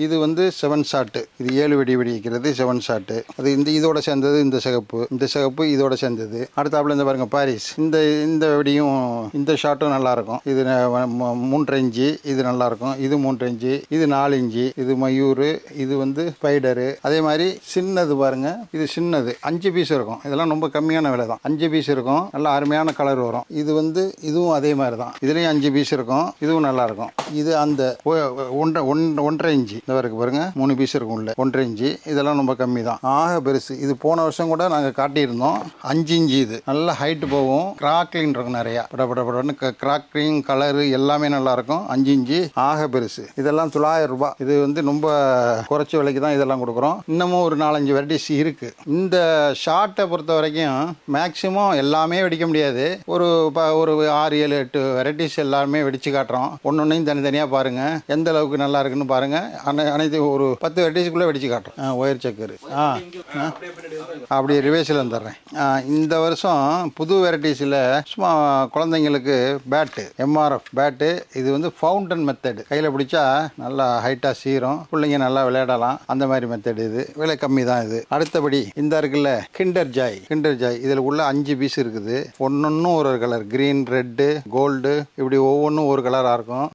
இது வந்து seven shot. இது ஏழு வெடி வெடிக்கிறது செவன் ஷாட்டு. அது இந்த இதோட சேர்ந்தது இந்த சிகப்பு. இந்த சிகப்பு இதோட சேர்ந்தது. அடுத்தாப்புல இந்த பாருங்க பாரிஸ். இந்த இந்த வெடியும் இந்த ஷாட்டும் நல்லா இருக்கும் இது ம- மூன்றரை இன்ச்சு இது நல்லா இருக்கும் இது மூன்றரை இன்ச்சு இது நாலு இன்ச்சு. இது மயூர் இது வந்து ஸ்பைடரு. அதே மாதிரி சின்னது பாருங்க இது சின்னது. அஞ்சு பீஸ் இருக்கும். இதெல்லாம் ரொம்ப கம்மியான விலை தான். அஞ்சு பீஸ் இருக்கும். நல்லா அருமையான கலர் வரும். இது வந்து இதுவும் அதே மாதிரி தான். இதுலயும் அஞ்சு பீஸ் இருக்கும். இதுவும் நல்லா இருக்கும் இது அந்த ஒன்றரை ஒன்- ஒன்றரை இன்ச்சு. இந்த வரைக்கும் பாருங்கள் மூணு பீஸ் இருக்கும் உள்ள. ஒன்றரை இஞ்சி. இதெல்லாம் ரொம்ப கம்மி தான். ஆக பெருசு. இது போன வருஷம் கூட நாங்கள் காட்டியிருந்தோம். அஞ்சு இஞ்சி இது. நல்ல ஹைட்டு போகும். கிராக்லின் இருக்கும் நிறையா. பட பட படன்னு கிராக்லிங் கலரு எல்லாமே நல்லா இருக்கும். அஞ்சு இஞ்சி. ஆக பெருசு. இதெல்லாம் தொள்ளாயிரம் ரூபாய். இது வந்து ரொம்ப குறைச்ச விலைக்கு தான் இதெல்லாம் கொடுக்குறோம். இன்னமும் ஒரு நாலஞ்சு வெரைட்டிஸ் இருக்குது இந்த ஷார்ட்டை பொறுத்த வரைக்கும் மேக்ஸிமம் எல்லாமே வெடிக்க முடியாது. ஒரு ஒரு ஆறு ஏழு எட்டு வெரைட்டிஸ் எல்லாமே வெடிச்சு காட்டுறோம். ஒன்று ஒன்றையும் தனித்தனியாக பாருங்கள் எந்த அளவுக்கு நல்லா இருக்குன்னு பாருங்க. அனை- அனைத்து ஒரு பத்து வெரைட்டிஸ்க்குள்ளே வெடிச்சு காட்டுறேன் ஆ, ஒயர் சக்கரு ஆ ஆ. அப்படி ரிவேஸில் வந்துடுறேன். ஆ, இந்த வருஷம் புது வெரைட்டிஸில் சும்மா குழந்தைங்களுக்கு பேட்டு எம்ஆர்எஃப் பேட்டு இது வந்து ஃபவுண்டன் மெத்தடு கையில் பிடிச்சா நல்லா ஹைட்டாக சீரும் பிள்ளைங்க நல்லா விளையாடலாம். அந்த மாதிரி மெத்தடு இது. விலை கம்மி தான் இது. அடுத்தபடி இந்த இருக்குல்ல கிண்டர் ஜாய் கிண்டர் ஜாய் இதில் உள்ள அஞ்சு பீஸ் இருக்குது. ஒன்னொன்னும் ஒரு கலர் கிரீன் ரெட்டு கோல்டு இப்படி ஒவ்வொன்றும் ஒரு கலராக இருக்கும்.